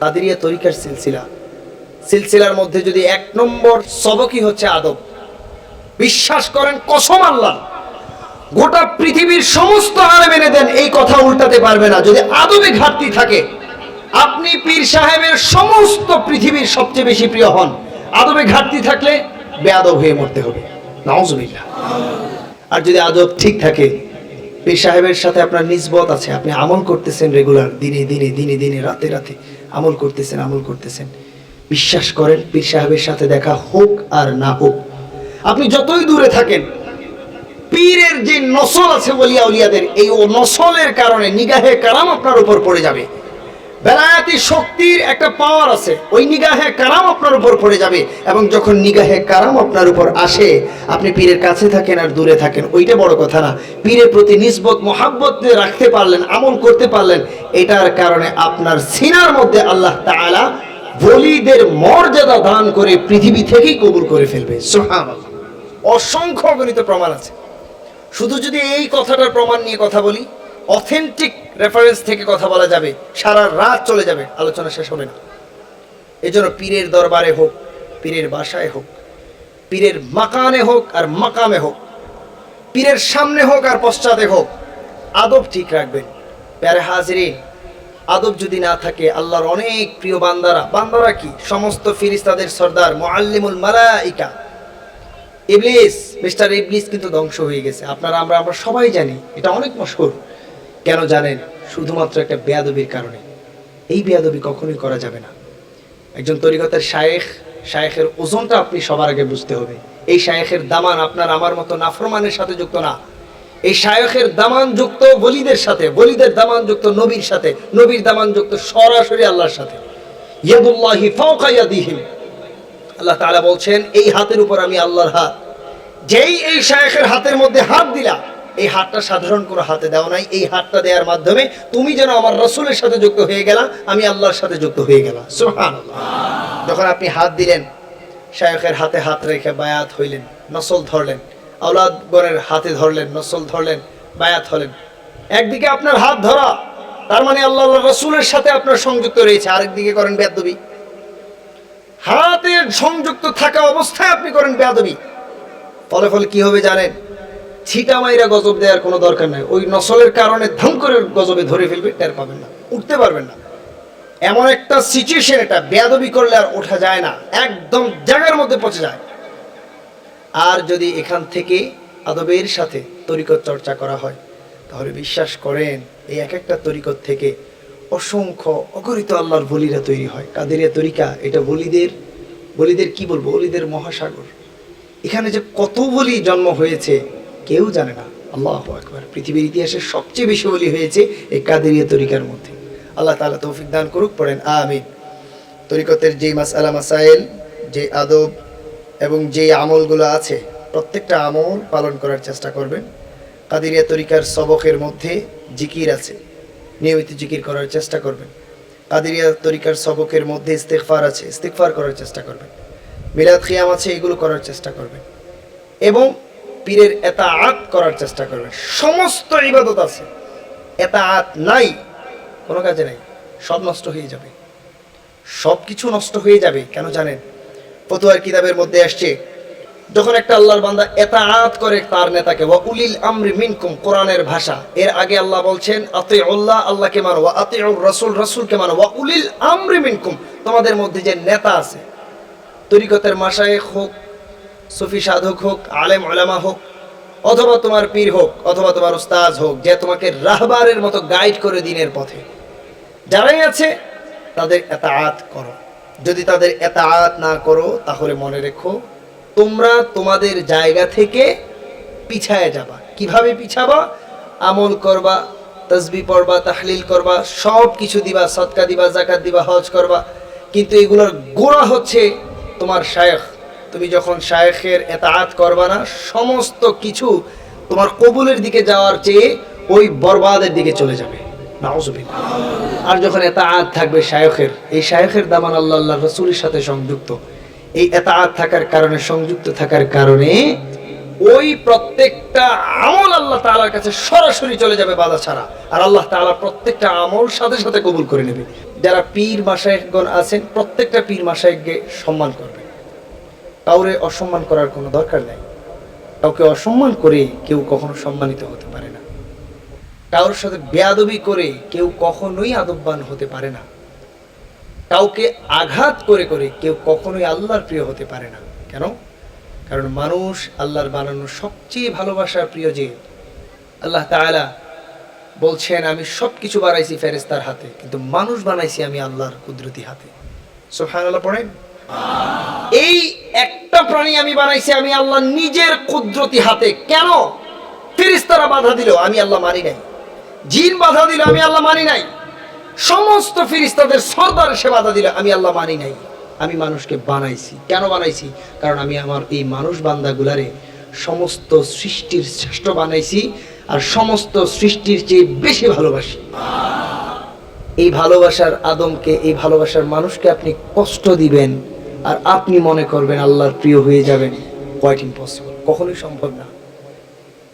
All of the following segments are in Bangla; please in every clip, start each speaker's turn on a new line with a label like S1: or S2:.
S1: কাদিরিয়া তরিকার সিলসিলা। সিলসিলার মধ্যে যদি এক নম্বর সবকই হচ্ছে আদব। বিশ্বাস করেন, কসম আল্লাহ, গোটা পৃথিবীর সমস্ত আলে মেনে দেন, এই কথা উল্টাতে পারবে না। যদি আদবে ঘাটতি থাকে, আপনি পীর সাহেবের সমস্ত পৃথিবীর সবচেয়ে বেশি প্রিয় হন। আদবে ঘাটতি থাকলে বেআদব হয়ে মরতে হবে। নাউজুবিল্লাহ। আর যদি আদব ঠিক থাকে, পীর সাহেবের সাথে আপনার নিসবত আছে, আপনি আমল করতেছেন রেগুলার, দিনে দিনে দিনে দিনে, রাতে রাতে। আমল করতেছেন আমল করতেছেন। বিশ্বাস করেন, পীর সাহেবের সাথে দেখা হোক আর না হোক। আপনি যতই দূরে থাকেন, পীরের যে নসল আছে বলিয়া উলিয়াদের, এই ও নসলের কারণে নিগাহে কারাম আপনার উপর পড়ে যাবে। বেলায়াতি শক্তির একটা পাওয়ার আছে। ওই নিগাহে কারাম আপনার উপর পড়ে যাবে এবং যখন নিগাহে কারাম আপনার উপর আসে, আপনি পীরের কাছে থাকেন আর দূরে থাকেন। ওইটা বড় কথা না। পীরের প্রতি নিসবত মোহাব্বত রাখতে পারলেন, আমল করতে পারলেন। এটার কারণে আপনার সিনার মধ্যে আল্লাহ তাআলা বলিদের মর্যাদা দান করে পৃথিবী থেকেই কবুল করে ফেলবে। সুবহানাল্লাহ। অসংখ্য অগণিত প্রমাণ আছে। শুধু যদি এই কথাটার প্রমাণ নিয়ে কথা বলি অথেন্টিক রেফারেন্স থেকে কথা বলা যাবে। সারা রাত চলে যাবে। আলোচনা শেষ হবে না। এজন্য পীরের দরবারে হোক, পীরের বাসায় হোক, পীরের মাকানে হোক আর মাকামে হোক, পীরের সামনে হোক আর পশ্চাতে হোক, আদব ঠিক রাখবেন। প্যারে হাজিরিন, আদব যদি না থাকে, আল্লাহর অনেক প্রিয় বান্দারা বান্দারা কি? সমস্ত ফিরিস্তাদের সর্দার মুআল্লিমুল মালাইকা। ইবলিস, মিস্টার ইবলিস কিন্তু ধ্বংস হয়ে গেছে। আপনারা, আমরা আমরা সবাই জানি, এটা অনেক মশকুর কেন জানেন? শুধুমাত্র একটা বেয়াদবির কারণে। এই বেয়াদবি কখনোই করা যাবে না। একজন তরিকতের শায়েখ, শায়েখের ওজনটা আপনি সবার আগে বুঝতে হবে। এই শায়েখের দামান আপনার আমার মতো নাফরমানের সাথে যুক্ত না। এই শায়েখের দামান যুক্ত বলিদের সাথে বলিদের দামান যুক্ত নবীর সাথে, নবীর দামান যুক্ত সরাসরি আল্লাহর সাথে। আল্লাহ তাআলা বলছেন, এই হাতের উপর আমি আল্লাহর হাত। যেই এই শায়েখের হাতের মধ্যে হাত দিলা এই হাতটা সাধারণ কোনো হাতে দেওয়া নাই, এই হাতটা দেওয়ার মাধ্যমে তুমি যেন আমার রসুলের সাথে যুক্ত হয়ে গেলা, আমি আল্লাহর সাথে যুক্ত হয়ে গেলাম সুবহানাল্লাহ। যখন আপনি হাত দিলেন, শায়েখের হাতে হাত রেখে বায়াত হইলেন, নসল ধরলেন, আওলাদগণের হাতে ধরলেন, নসল ধরলেন, বায়াত হলেন, একদিকে আপনার হাত ধরা, তার মানে আল্লাহ রসুলের সাথে আপনার সংযুক্ত রয়েছে, আরেকদিকে করেন বেদবি হাতের সংযুক্ত থাকা অবস্থায় আপনি করেন বেয়াদবি। ফলে ফলে কি হবে জানেন? ছিটা মাইরা গজব দেওয়ার কোনো দরকার নাই। ওই নসলের কারণে ধাম করে গজবে ধরে ফেলবে, টের পাবেন না, উঠতে পারবেন না। এমন একটা সিচুয়েশন এটা বেয়াদবি করলে আর ওঠা যায় না, একদম জায়গার মধ্যে পচে যায়। আর যদি এখান থেকে আদবের সাথে তরিকত চর্চা করা হয়, তাহলে বিশ্বাস করেন, এই এক একটা তরিকত থেকে অসংখ্য অগণিত আল্লাহর বলিরা তৈরি হয়। কাদেরিয়া তরিকা, এটা বলিদের বলিদের কি বলব? বলিদের মহাসাগর। এখানে যে কত বলি জন্ম হয়েছে কেউ জানে না। আল্লাহ একবার পৃথিবীর ইতিহাসে সবচেয়ে বেশি বলি হয়েছে এই কাদেরিয়া তরিকার মধ্যে। আল্লাহ তালা তৌফিক দান করুক, পড়েন আমিন। তরিকতের যেই মাসালা মাসাইল যে আদব এবং যে আমলগুলো আছে, প্রত্যেকটা আমল পালন করার চেষ্টা করবেন। কাদিরিয়া তরিকার সবকের মধ্যে জিকির আছে, নিয়মিত জিকির করার চেষ্টা করবেন। কাদিরিয়া তরিকার সবকের মধ্যে ইস্তেকফার আছে ইস্তেকফার করার চেষ্টা করবেন। মিলাদ খিয়াম আছে, এগুলো করার চেষ্টা করবেন। এবং পীরের এতাআত করার চেষ্টা করবেন। সমস্ত ইবাদত আছে। এতাআত নাই, কোনো কাজে নাই। সব নষ্ট হয়ে যাবে। সব কিছু নষ্ট হয়ে যাবে, কেন জানেন? ফতুয়ার কিতাবের মধ্যে আসছে, যখন একটা আল্লাহর বান্দা এতাআত করে, তার নেতাকে, ওয়া উলিল আমরি মিনকুম কোরআনের ভাষা। এর আগে আল্লাহ বলছেন আতে আল্লাহ আল্লাহকে মানো। ওয়া আতিউর রাসূল, রাসূলকে মানো। ওয়া উলিল আমরি মিনকুম তোমাদের মধ্যে যে নেতা আছে, তরিকতের মাসায় হোক সুফি সাধক হোক, আলেম ওলামা হোক, অথবা তোমার পীর হোক, অথবা তোমার উস্তাজ হোক, যে তোমাকে রাহবারের মতো গাইড করে দিনের পথে। যারাই আছে, তাদের এতাআত করো। যদি তাদের এতাআত না করো, তাহলে মনে রেখো, তোমরা তোমাদের জায়গা থেকে পিছায় যাবা। কীভাবে পিছাবা? আমল করবা তসবি পড়বা, তাহলিল করবা সব কিছু দিবা সৎকা দিবা জাকাত দিবা, হজ করবা। কিন্তু এগুলোর গোড়া হচ্ছে তোমার শায়েখ। তুমি যখন শায়েখের এতাআত করবা না, সমস্ত কিছু তোমার কবুলের দিকে যাওয়ার চেয়ে ওই বরবাদের দিকে চলে যাবে। আর যখন এতাআত থাকবে শায়েখের, এই শায়েখের দামান আল্লাহ আল্লাহ রসুলের সাথে সংযুক্ত। এই এতাআত থাকার কারণে, সংযুক্ত থাকার কারণে ওই প্রত্যেকটা আমল আল্লাহ তাআলার কাছে সরাসরি চলে যাবে বাধা ছাড়া। আর আল্লাহ তালা প্রত্যেকটা আমল সাথে সাথে কবুল করে নেবে। যারা পীর মাসায়কগণ আছেন, প্রত্যেকটা পীর মাসায়ককে সম্মান করবে। কাউরে অসম্মান করার কোনো দরকার নেই। কাউকে অসম্মান করে কেউ কখনো সম্মানিত হতে পারে না। কারোর সাথে বেয়াদবি করে কেউ কখনোই আদববান হতে পারে না। কাউকে আঘাত করে করে কেউ কখনোই আল্লাহর প্রিয় হতে পারে না। কেন? কারণ মানুষ আল্লাহর বানানো সবচেয়ে ভালোবাসার প্রিয় যে, আল্লাহ তাআলা বলছেন, আমি সব কিছু বানাইছি ফেরেস্তার হাতে, কিন্তু মানুষ বানাইছি আমি আল্লাহর কুদরতি হাতে। সুবহানাল্লাহ পড়েন। এই একটা প্রাণী আমি বানাইছি, আমি আল্লাহ নিজের কুদরতি হাতে। কেন? ফেরেশতারা বাধা দিল, আমি আল্লাহ মানি নাই। জিন বাধা দিল, আমি আল্লাহ মানি নাই। সমস্ত ফিরিস্তাদের সর্দার সে বাধা দিল, আমি আল্লাহ মানি নাই। আমি মানুষকে বানাইছি। কেন বানাইছি? কারণ আমি আমার এই মানুষ বান্দাগুলারে সমস্ত সৃষ্টির শ্রেষ্ঠ বানাইছি আর সমস্ত সৃষ্টির চেয়ে বেশি ভালোবাসি। এই ভালোবাসার আদমকে, এই ভালোবাসার মানুষকে আপনি কষ্ট দিবেন। আর আপনি মনে করবেন আল্লাহর প্রিয় হয়ে যাবেন। কোয়াইট ইম্পসিবল কখনোই সম্ভব না।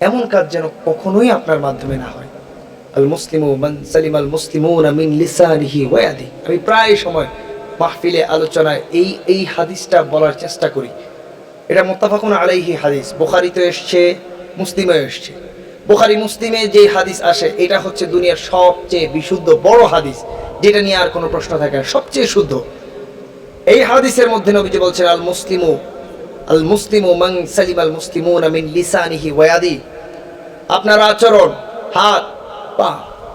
S1: এমন কাজ যেন কখনোই আপনার মাধ্যমে না হয়। আল মুসলিমু সালিম আল মুসলিমুন মিন লিসানিহি ওয়া ইয়াদি আমি প্রায় সময় মাহফিলে আলোচনায় এই এই হাদিসটা বলার চেষ্টা করি। এটা মুত্তাফাকুন আলাইহি হাদিস। বুখারীতে এসছে মুসলিমে এসছে। বোখারি মুসলিমে যে হাদিস আসে, এটা হচ্ছে দুনিয়ার সবচেয়ে বিশুদ্ধ বড় হাদিস। যেটা নিয়ে আর কোনো প্রশ্ন থাকে না। সবচেয়ে শুদ্ধ। এই হাদিসের মধ্যে নবীজি বলছেন, আল মুসলিমু আল মুসলিমু মান সালিম আল মুসলিমুন মিন লিসানিহি ওয়া ইয়াদি। আপনার আচরণ, হাত, পা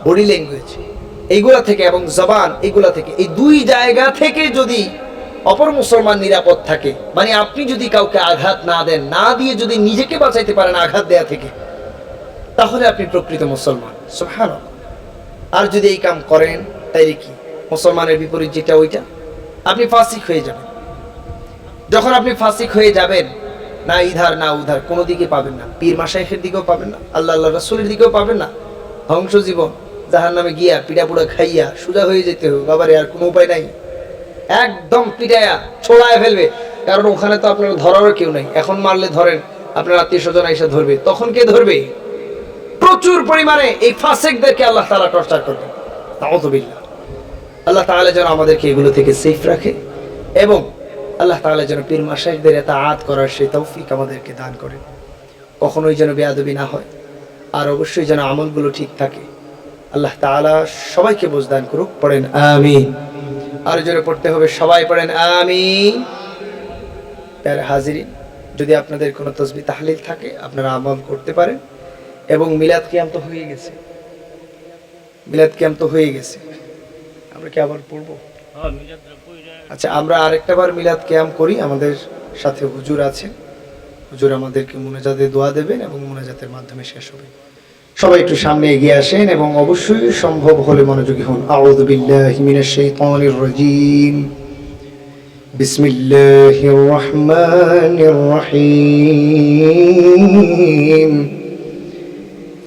S1: বডি ল্যাঙ্গুয়েজ এইগুলা থেকে এবং জবান, এইগুলা থেকে, এই দুই জায়গা থেকে যদি অপর মুসলমান নিরাপদ থাকে মানে আপনি যদি কাউকে আঘাত না দেন, না দিয়ে যদি নিজেকে বাঁচাইতে পারেন আঘাত দেয়া থেকে, তাহলে আপনি প্রকৃত মুসলমান। সুবহান আর যদি এই কাম করেন, তাইলে কি? মুসলমানের বিপরীত যেটা, ওইটা? আপনি ফাসিক হয়ে যাবেন। যখন আপনি ফাসিক হয়ে যাবেন, না ইধার, না উধার, কোনো দিকে পাবেন না। পীর মাসাইফের দিকেও পাবেন না, আল্লাহ আল্লাহ রাসুলের দিকেও পাবেন না। ধ্বংস জীবন যাহার নামে গিয়া পিড়া পুড়া খাইয়া সোজা হয়ে যেতে হবে। বাবারে, আর কোনো উপায় নাই। একদম পিটায়া ছোড়ায় ফেলবে। কারণ ওখানে তো আপনার ধরারও কেউ নাই। এখন মারলে ধরেন, আপনার আত্মীয় স্বজন এসে ধরবে। তখন কে ধরবে? প্রচুর পরিমাণে এই ফাসেকদেরকে আল্লাহ তাআলা টর্চার করবে। নাউযুবিল্লাহ আল্লাহ তাআলা যেন আমাদেরকে এগুলো থেকে সেফ রাখে এবং আল্লাহ তাআলা যেন পীর মাসাইকদের এত আত করার সেই তৌফিক আমাদেরকে দান করে কখনোই যেন বেয়াদবি না হয়, আর অবশ্যই যেন আমলগুলো ঠিক থাকে। আল্লাহ তাআলা সবাইকে বুঝদান করুক, পড়েন আমিন। আর জোরে পড়তে হবে, সবাই পড়েন আমিন। তার হাজিরিন, যদি আপনাদের কোনো তসবি তাহলিল থাকে, আপনারা আমল করতে পারেন। এবং মিলাদ কিয়াম তো হয়ে গেছে। মিলাদ কিয়াম তো হয়ে গেছে। আমরা কি আবার পড়ব? আচ্ছা আমরা আরেকটা বার মিলাদ ক্যাম্প করি, আমাদের সাথে হুজুর আছে হুজুর আমাদেরকে মুনাজাতে দোয়া দেবেন এবং মুনাজাতের মাধ্যমে শেষ হবে। সবাই একটু সামনে এগিয়ে আসেন এবং অবশ্যই সম্ভব হলে মনোযোগী হন। আউযু বিল্লাহি মিনাশ শাইতানির রাজীম। বিসমিল্লাহির রহমানির রহিম।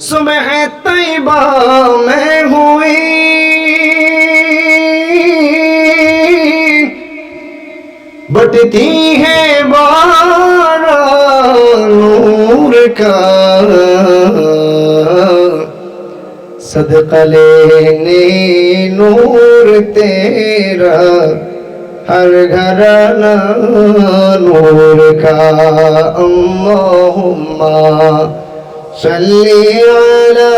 S1: صبح طیبہ میں ہوئی۔ بٹتی ہے بارہ نور کا۔ صدقہ لینے نور تیرا، ہر گھرانا نور کا۔ اللہم صل على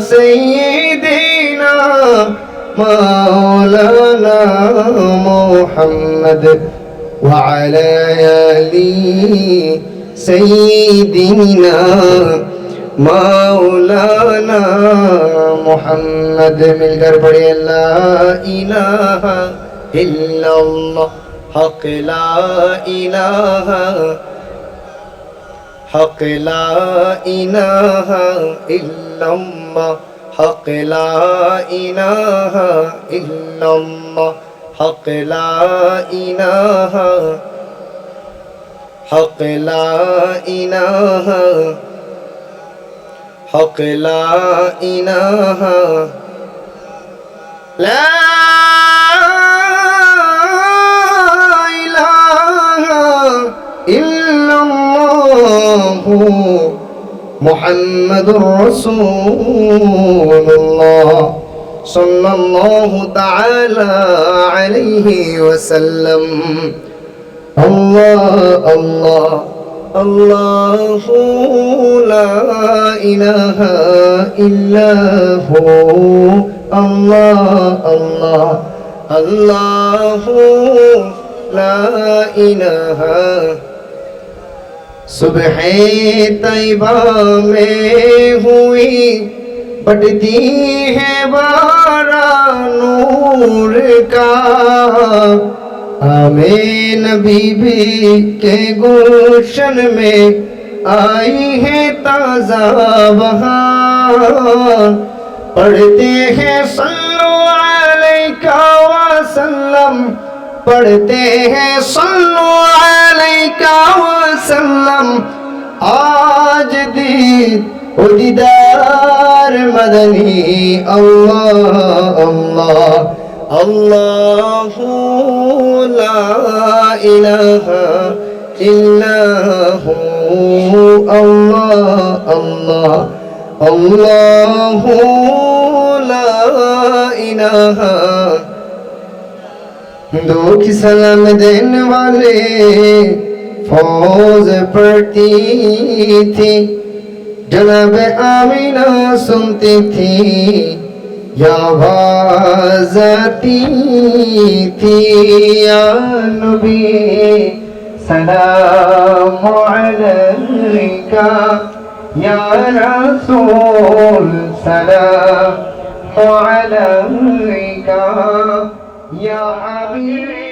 S1: سيدنا مولانا محمد وعلى آل سيدنا مولانا محمد. من کر لا إله إلا الله حق لا إله إلا الله হক লা ইলাহা ইল্লাল্লাহ, হক লা ইলাহা ইল্লাল্লাহ, হক লা ইলাহা, হক লা ইলাহা, হক লা ইলাহা। লা محمد رسول الله صلى الله تعالى عليه وسلم. الله الله الله لا إله إلا هو. الله الله الله لا إله सुबह तैबा में हुई बढ़ती है बारा नूर का। आमीन बीबी के गुलशन में आई है ताज़ा बहार पढ़ते हैं सल्लो अलैका वसल्लम پڑھتے ہیں صلو علیکہ وسلم آج دید و دیدار مدنی اللہ اللہ اللہ لا الہ الا ہو اللہ اللہ اللہ لا الہ इलाहा दुख सलाम देने वाले फौज पड़ती थी जनाब आमीना सुनती थी या आवाज आती थी या नबी सलाम अलैका या रसूल सलाम अलैका Ya Habib.